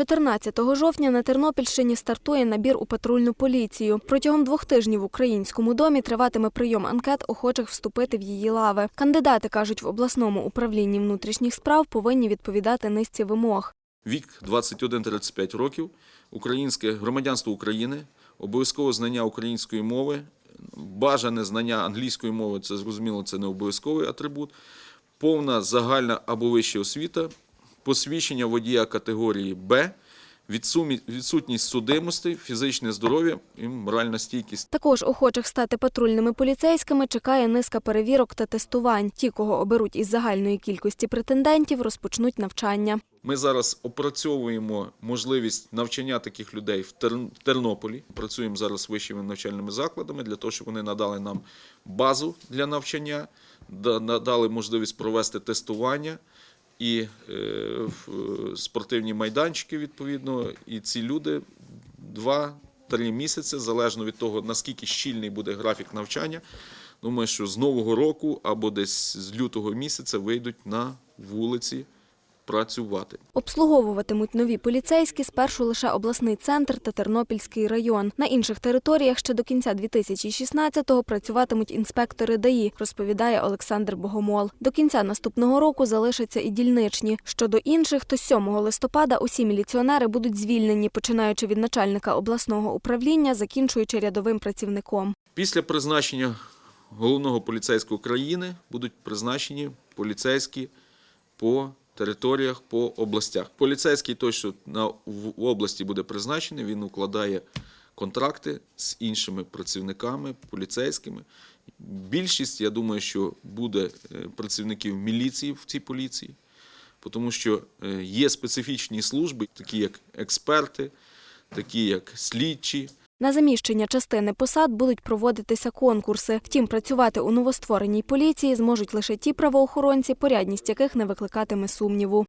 14 жовтня на Тернопільщині стартує набір у патрульну поліцію. Протягом двох тижнів в українському домі триватиме прийом анкет охочих вступити в її лави. Кандидати кажуть, в обласному управлінні внутрішніх справ повинні відповідати низці вимог. Вік 21-35 років, українське громадянство України, обов'язкове знання української мови, бажане знання англійської мови, це зрозуміло, це не обов'язковий атрибут, повна загальна або вища освіта, посвідчення водія категорії Б, відсутність судимостей, фізичне здоров'я і моральна стійкість. Також охочих стати патрульними поліцейськими чекає низка перевірок та тестувань. Ті, кого оберуть із загальної кількості претендентів, розпочнуть навчання. Ми зараз опрацьовуємо можливість навчання таких людей в Тер- Тернополі. Працюємо зараз з вищими навчальними закладами для того, щоб вони надали нам базу для навчання, надали можливість провести тестування і е, е, спортивні майданчики відповідно. І ці люди два-три місяці, залежно від того, наскільки щільний буде графік навчання. Думаю, що з нового року або десь з лютого місяця вийдуть на вулиці працювати. Обслуговуватимуть нові поліцейські спершу лише обласний центр та Тернопільський район. На інших територіях ще до кінця 2016-го працюватимуть інспектори ДАІ, розповідає Олександр Богомол. До кінця наступного року залишаться і дільничні. Щодо інших, то 7 листопада усі міліціонери будуть звільнені, починаючи від начальника обласного управління, закінчуючи рядовим працівником. Після призначення головного поліцейського країни будуть призначені поліцейські по територіях, по областях. Поліцейський той, що на, в області буде призначений, він укладає контракти з іншими працівниками, поліцейськими. Більшість, я думаю, що буде е, працівників міліції в цій поліції, тому що е, є специфічні служби, такі як експерти, такі як слідчі, На заміщення частини посад будуть проводитися конкурси. Втім, працювати у новоствореній поліції зможуть лише ті правоохоронці, порядність яких не викликатиме сумніву.